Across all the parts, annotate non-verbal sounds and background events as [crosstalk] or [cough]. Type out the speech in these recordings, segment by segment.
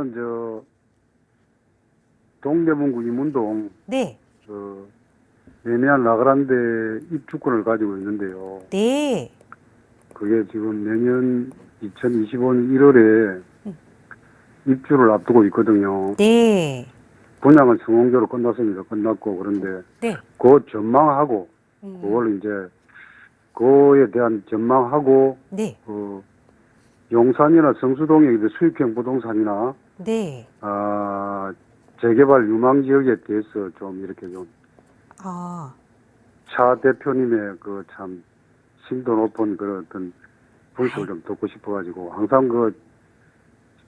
저는 저 동대문구 이문동 네. 저 매매한 라그란데 입주권을 가지고 있는데요. 네. 그게 지금 내년 2025년 1월에 입주를 앞두고 있거든요. 네. 분양은 성공적으로 끝났습니다. 끝났고 그런데 네. 그 전망하고 음. 그걸 이제 그에 대한 전망하고 네. 그 용산이나 성수동에 수익형 부동산이나 네. 아 재개발 유망 지역에 대해서 좀 이렇게 좀 아. 차 대표님의 그 참 심도 높은 그런 어떤 분석을 좀 듣고 싶어가지고 항상 그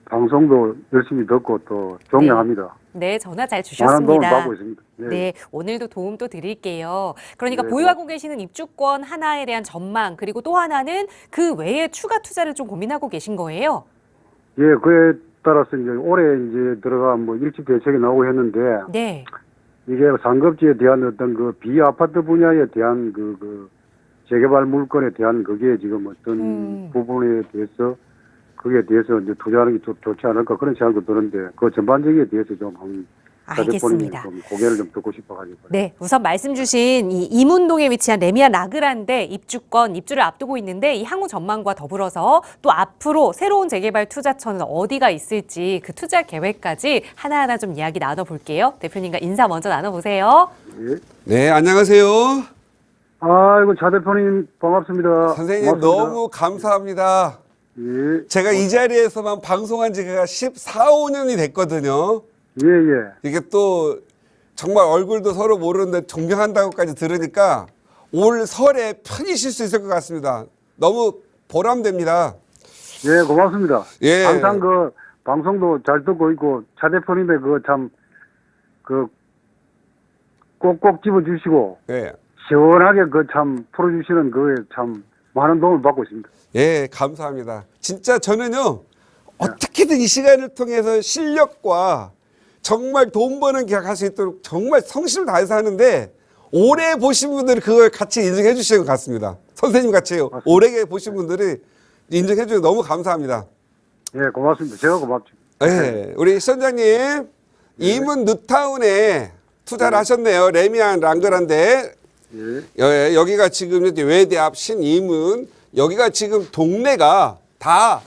방송도 열심히 듣고 또 존경합니다. 네, 전화 잘 많은 주셨습니다. 받고 있습니다. 네. 네, 오늘도 도움 또 드릴게요. 그러니까 네, 보유하고 계시는 입주권 하나에 대한 전망, 그리고 또 하나는 그 외에 추가 투자를 좀 고민하고 계신 거예요. 예, 그에 따라서 이제 올해 이제 들어가 뭐 일찍 대책이 나오고 했는데 네. 이게 상급지에 대한 어떤 그 비아파트 분야에 대한 그, 그 재개발 물건에 대한 그게 지금 어떤 음. 부분에 대해서 그에 대해서 이제 투자하는 게 좋, 좋지 않을까 그런 생각도 드는데 그 전반적인 대해서 좀 한, 알겠습니다. 좀 고개를 좀 듣고 싶어가지고. 네, 우선 말씀 주신 이 이문동에 위치한 레미안 라그란데 입주권 입주를 앞두고 있는데 이 향후 전망과 더불어서 또 앞으로 새로운 재개발 투자처는 어디가 있을지 그 투자 계획까지 하나하나 좀 이야기 나눠볼게요. 대표님과 인사 먼저 나눠보세요. 예. 네, 안녕하세요. 아이고 차 대표님 반갑습니다. 선생님 고맙습니다. 너무 감사합니다. 예, 제가 이 자리에서만 방송한 지가 14, 5년이 됐거든요. 예, 예. 이게 또 정말 얼굴도 서로 모르는데 존경한다고까지 들으니까 올 설에 편히 쉴 수 있을 것 같습니다. 너무 보람됩니다. 예, 고맙습니다. 예. 항상 그 방송도 잘 듣고 있고 차 대표님의 그참그 꼭꼭 집어주시고 예. 시원하게 그 참 풀어주시는 그에 참 많은 도움을 받고 있습니다. 예, 감사합니다. 진짜 저는요, 어떻게든 이 시간을 통해서 실력과 정말 돈 버는 계약할 수 있도록 정말 성심을 다해서 하는데, 오래 보신 분들이 그걸 같이 인정해 주시는 것 같습니다. 선생님 같이 오래 보신 분들이 인정해 주셔서 너무 감사합니다. 예, 고맙습니다. 제가 고맙죠. 예, 우리 시청장님, 이문 뉴타운에 투자를 하셨네요. 레미안 랑그란데. 예, 여- 여기가 지금 외대 앞 신이문 여기가 지금 동네가 다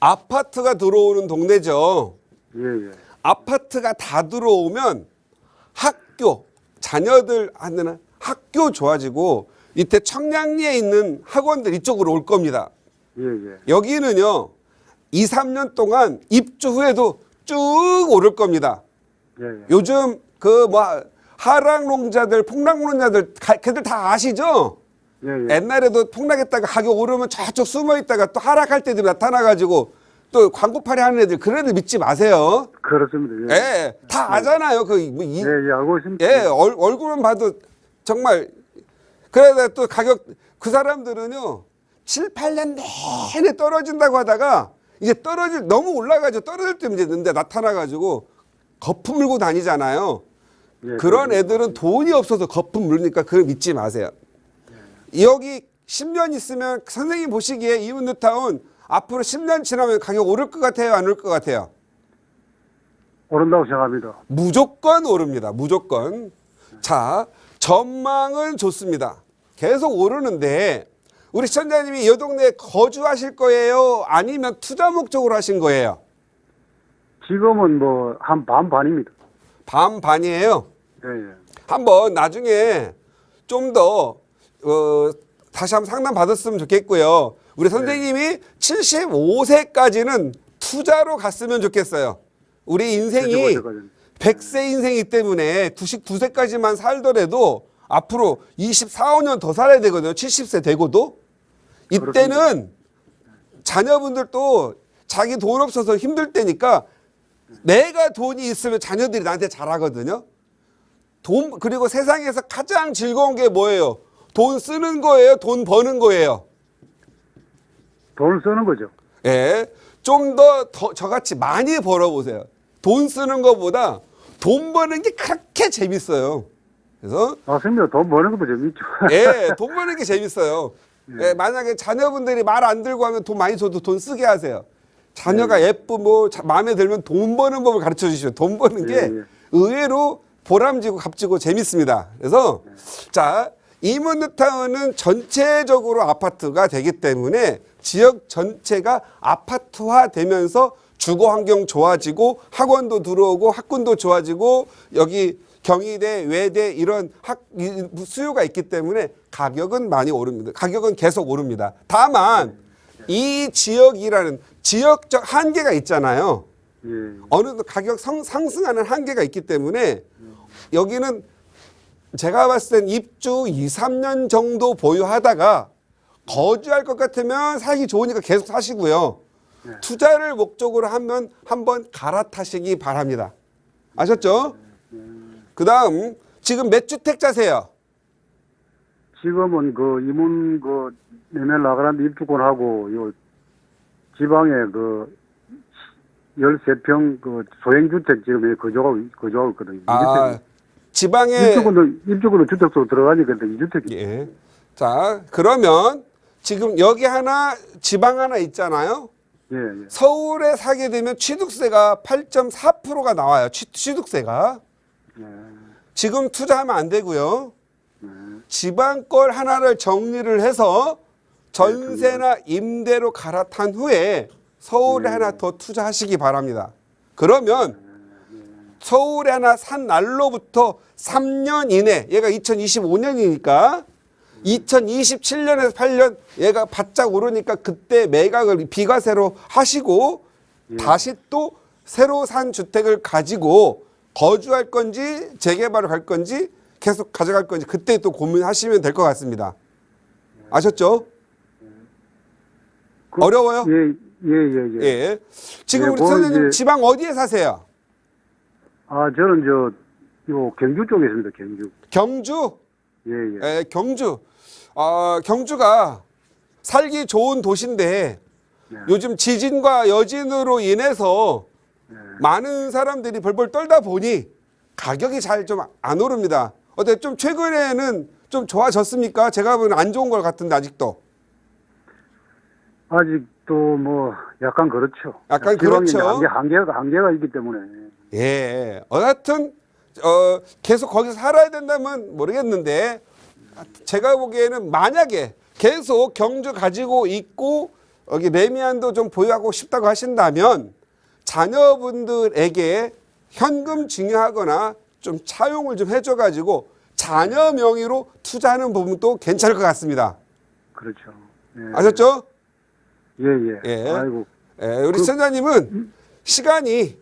아파트가 들어오는 동네죠. 예, 예. 아파트가 다 들어오면 학교 자녀들 하는 학교 좋아지고 밑에 청량리에 있는 학원들 이쪽으로 올 겁니다. 예, 예. 여기는요 2, 3년 동안 입주 후에도 쭉 오를 겁니다. 예, 예. 요즘 그뭐 하락농자들, 폭락농자들 가- 걔들 다 아시죠? 예, 예. 옛날에도 폭락했다가 가격 오르면 저쪽 숨어 있다가 또 하락할 때도 나타나가지고 또 광고팔이 하는 애들 그런 애들 믿지 마세요. 그렇습니다. 예, 예, 다 아잖아요. 그 뭐 이, 예, 예, 알고 있습니다. 예, 얼, 얼굴만 봐도 정말 그러다 또 가격 그 사람들은요 7, 8년 내내 떨어진다고 하다가 이제 떨어질 너무 올라가죠. 떨어질 때 이제 는데 나타나 가지고 거품 물고 다니잖아요. 예, 그런. 애들은 돈이 없어서 거품 물으니까 그걸 믿지 마세요. 여기 10년 있으면 선생님 보시기에 이문뉴타운 앞으로 10년 지나면 가격 오를 것 같아요? 안 오를 것 같아요? 오른다고 생각합니다. 무조건 오릅니다. 무조건. 자, 전망은 좋습니다. 계속 오르는데 우리 시청자님이 이 동네에 거주하실 거예요? 아니면 투자 목적으로 하신 거예요? 지금은 뭐 한 반반입니다. 반반이에요. 예, 예. 한번 나중에 좀 더 어, 다시 한번 상담 받았으면 좋겠고요. 우리 선생님이 75세까지는 투자로 갔으면 좋겠어요. 우리 인생이 75세까지는. 100세 인생이기 때문에 92세까지만 살더라도 앞으로 24, 5년 더 살아야 되거든요. 70세 되고도. 이때는 자녀분들도 자기 돈 없어서 힘들 때니까 내가 돈이 있으면 자녀들이 나한테 잘하거든요. 돈 그리고 세상에서 가장 즐거운 게 뭐예요? 돈 쓰는 거예요, 돈 버는 거예요. 돈을 쓰는 거죠. 예, 좀더더 저같이 많이 벌어보세요. 돈 쓰는 것보다 돈 버는 게 그렇게 재밌어요. 그래서 맞습니다. 돈 버는 것도 재밌죠. [laughs] 예, 돈 버는 게 재밌어요. 예, 만약에 자녀분들이 말 안 들고 하면 돈 많이 줘도 돈 쓰게 하세요. 자녀가 예쁘고 자- 마음에 들면 돈 버는 법을 가르쳐 주시면 돈 버는 게 예, 예. 의외로 보람지고 값지고 재밌습니다. 그래서 자 이문드타운은 전체적으로 아파트가 되기 때문에 지역 전체가 아파트화 되면서 주거 환경 좋아지고 학원도 들어오고 학군도 좋아지고 여기 경희대, 외대 이런 학 이- 수요가 있기 때문에 가격은 많이 오릅니다. 가격은 계속 오릅니다. 다만 이 지역이라는 지역적 한계가 있잖아요. 예. 어느 정도 가격 성- 상승하는 한계가 있기 때문에 여기는 제가 봤을 땐 입주 2, 3년 정도 보유하다가 거주할 것 같으면 살기 좋으니까 계속 사시고요. 투자를 목적으로 하면 한번 갈아타시기 바랍니다. 아셨죠? 그 다음 지금 몇 주택자세요? 지금은 그 이문 그 내면 나가란데 입주권하고 요 지방에 그 13평 그 소행주택 지금 거주하고 거주하고 있거든요. 아, 지방에 입주권도 입주권도 주택수로 들어가니까 2주택이 예. 자, 그러면 지금 여기 하나 지방 하나 있잖아요. 예, 예. 서울에 사게 되면 취득세가 8.4%가 나와요. 취, 취득세가. 예. 지금 투자하면 안 되고요. 지방 걸 하나를 정리를 해서 전세나 임대로 갈아탄 후에 서울에 하나 더 투자하시기 바랍니다. 그러면 서울에 하나 산 날로부터 3년 이내, 얘가 2025년이니까 2027년에서 8년 얘가 바짝 오르니까 그때 매각을 비과세로 하시고 다시 또 새로 산 주택을 가지고 거주할 건지 재개발을 갈 건지 계속 가져갈 건지 그때 또 고민하시면 될 것 같습니다. 아셨죠? 그- 어려워요? 예, 예, 예, 예. 예. 지금 예, 우리 그건 선생님 이제- 지방 어디에 사세요? 아, 저는 저, 요 경주 쪽에 있습니다, 경주. 경주? 예, 예. 예, 경주. 아, 경주가 살기 좋은 도시인데 네. 요즘 지진과 여진으로 인해서 많은 사람들이 벌벌 떨다 보니 가격이 잘 좀 안 오릅니다. 어때 좀 최근에는 좀 좋아졌습니까? 제가 보기엔 안 좋은 것 같은데 아직도. 아직도 뭐, 약간 그렇죠. 약간 그렇죠. 한계, 한계가, 한계가 있기 때문에. 예. 어하튼 어 계속 거기서 살아야 된다면 모르겠는데 제가 보기에는 만약에 계속 경주 가지고 있고 여기 레미안도 좀 보유하고 싶다고 하신다면 자녀분들에게 현금 증여하거나 좀 차용을 좀 해줘 가지고 자녀 명의로 투자하는 부분도 괜찮을 것 같습니다. 그렇죠. 예. 아셨죠? 예, 예. 예. 아이고. 예, 우리 시청자님은 시간이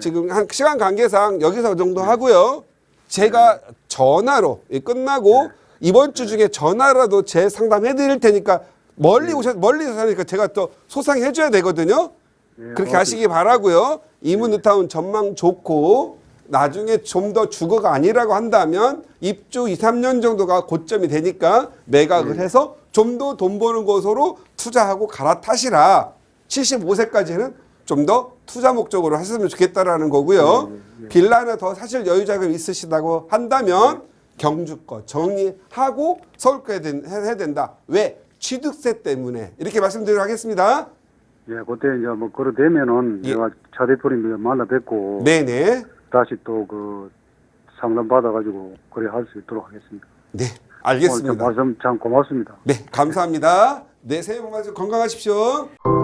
지금 한 시간 관계상 여기서 정도 하고요. 제가 전화로 이 끝나고 이번 주 중에 전화라도 제 상담해 드릴 테니까 멀리 오셔 멀리서 사니까 제가 또 소상해 줘야 되거든요. 예, 그렇게 고맙습니다. 하시기 바라고요. 이문드타운 전망 좋고 나중에 좀 더 주거가 아니라고 한다면 입주 2, 3년 정도가 고점이 되니까 매각을 해서 좀 더 돈 버는 곳으로 투자하고 갈아타시라. 75세까지는 좀 더 투자 목적으로 하셨으면 좋겠다라는 거고요. 빌라 하나 더 사실 여유 자금 있으시다고 한다면 경주 거 정리하고 서울 된- 해야 된다. 왜? 취득세 때문에 이렇게 말씀드리도록 하겠습니다. 예, 그때 이제 뭐, 그러 되면은 예. 제가 차 대표님 만나 뵙고. 네네. 다시 또 그 상담 받아가지고 그래 할 수 있도록 하겠습니다. 네, 알겠습니다. 말씀 참 고맙습니다. 네, 감사합니다. 네, 새해 복 많이 건강하십시오.